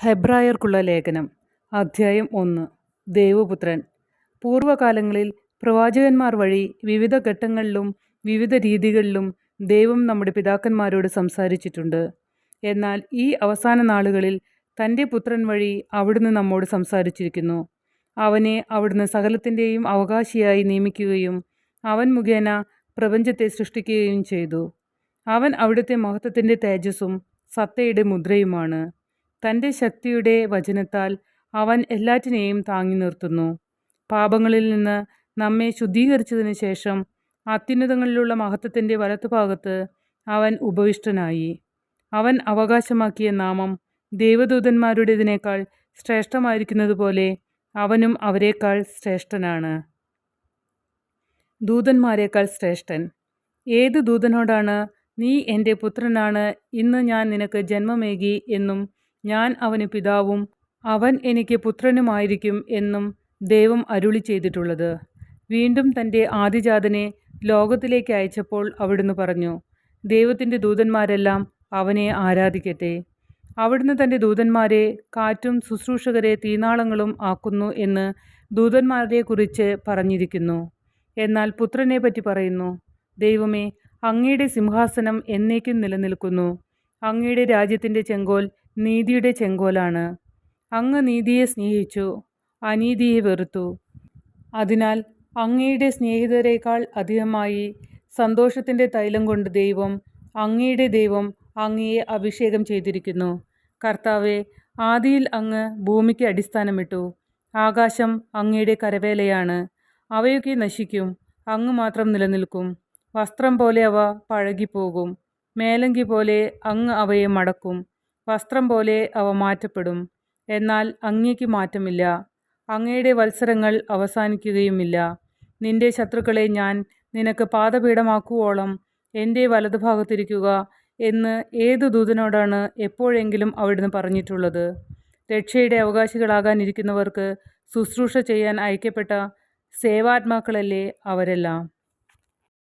ഹെബ്രായർക്കുള്ള ലേഖനം അധ്യായം ഒന്ന്. ദേവപുത്രൻ. പൂർവകാലങ്ങളിൽ പ്രവാചകന്മാർ വഴി വിവിധ ഘട്ടങ്ങളിലും വിവിധ രീതികളിലും ദൈവം നമ്മുടെ പിതാക്കന്മാരോട് സംസാരിച്ചിട്ടുണ്ട്. എന്നാൽ ഈ അവസാന നാളുകളിൽ തന്റെ പുത്രൻ വഴി അവിടുന്ന് നമ്മോട് സംസാരിച്ചിരിക്കുന്നു. അവനെ അവിടുന്ന് സകലത്തിന്റെയും അവകാശിയായി നിയമിക്കുകയും അവൻ മുഖേന പ്രപഞ്ചത്തെ സൃഷ്ടിക്കുകയും ചെയ്തു. അവൻ അവിടുത്തെ മഹത്വത്തിന്റെ തേജസ്സും സത്തയുടെ മുദ്രയുമാണ്. തന്റെ ശക്തിയുടെ വചനത്താൽ അവൻ എല്ലാറ്റിനെയും താങ്ങി നിർത്തുന്നു. പാപങ്ങളിൽ നിന്ന് നമ്മെ ശുദ്ധീകരിച്ചതിന് ശേഷം അത്യുന്നതങ്ങളിലുള്ള മഹത്വത്തിന്റെ വലത്തുഭാഗത്ത് അവൻ ഉപവിഷ്ടനായി. അവൻ അവകാശമാക്കിയ നാമം ദേവദൂതന്മാരുടേതിനേക്കാൾ ശ്രേഷ്ഠമായിരിക്കുന്നതുപോലെ അവനും അവരെക്കാൾ ശ്രേഷ്ഠനാണ്. ദൂതന്മാരെക്കാൾ ശ്രേഷ്ഠൻ. ഏത് ദൂതനോടാണ് നീ എന്റെ പുത്രനാണ് ഇന്ന് ഞാൻ നിനക്ക് ജന്മമേകി എന്നും ഞാൻ അവന് പിതാവും അവൻ എനിക്ക് പുത്രനുമായിരിക്കും എന്നും ദൈവം അരുളി ചെയ്തിട്ടുള്ളത്. വീണ്ടും തന്റെ ആദിജാതനെ ലോകത്തിലേക്ക് അയച്ചപ്പോൾ അവിടുന്ന് പറഞ്ഞു ദൈവത്തിന്റെ ദൂതന്മാരെല്ലാം അവനെ ആരാധിക്കട്ടെ. അവിടുന്ന് തന്റെ ദൂതന്മാരെ കാറ്റും ശുശ്രൂഷകരെ തീനാളങ്ങളും ആക്കുന്നു എന്ന് ദൂതന്മാരെക്കുറിച്ച് പറഞ്ഞിരിക്കുന്നു. എന്നാൽ പുത്രനെ പറ്റി പറയുന്നു ദൈവമേ അങ്ങയുടെ സിംഹാസനം എന്നേക്കും നിലനിൽക്കുന്നു. അങ്ങയുടെ രാജ്യത്തിന്റെ ചെങ്കോൽ നീതിയുടെ ചെങ്കോലാണ്. അങ്ങ് നീതിയെ സ്നേഹിച്ചു അനീതിയെ വെറുത്തു. അതിനാൽ അങ്ങയുടെ സ്നേഹിതരേക്കാൾ അധികമായി സന്തോഷത്തിന്റെ തൈലം കൊണ്ട് ദൈവം അങ്ങയുടെ ദൈവം അങ്ങയെ അഭിഷേകം ചെയ്തിരിക്കുന്നു. കർത്താവെ ആദിയിൽ അങ്ങ് ഭൂമിക്ക് അടിസ്ഥാനമിട്ടു. ആകാശം അങ്ങയുടെ കരവേലയാണ്. അവയൊക്കെ നശിക്കും അങ്ങ് മാത്രം നിലനിൽക്കും. വസ്ത്രം പോലെ അവ പഴകിപ്പോകും. മേലങ്കി പോലെ അങ്ങ് അവയെ മടക്കും. വസ്ത്രം പോലെ അവ മാറ്റപ്പെടും. എന്നാൽ അങ്ങേക്ക് മാറ്റമില്ല. അങ്ങയുടെ വത്സരങ്ങൾ അവസാനിക്കുകയുമില്ല. നിന്റെ ശത്രുക്കളെ ഞാൻ നിനക്ക് പാദപീഠമാക്കുവോളം എന്റെ വലതുഭാഗത്തിരിക്കുക എന്ന് ഏതു ദൂതനോടാണ് എപ്പോഴെങ്കിലും അവിടുന്ന് പറഞ്ഞിട്ടുള്ളത്. രക്ഷയുടെ അവകാശികളാകാനിരിക്കുന്നവർക്ക് ശുശ്രൂഷ ചെയ്യാൻ അയക്കപ്പെട്ട സേവാത്മാക്കളല്ലേ അവരെല്ലാം.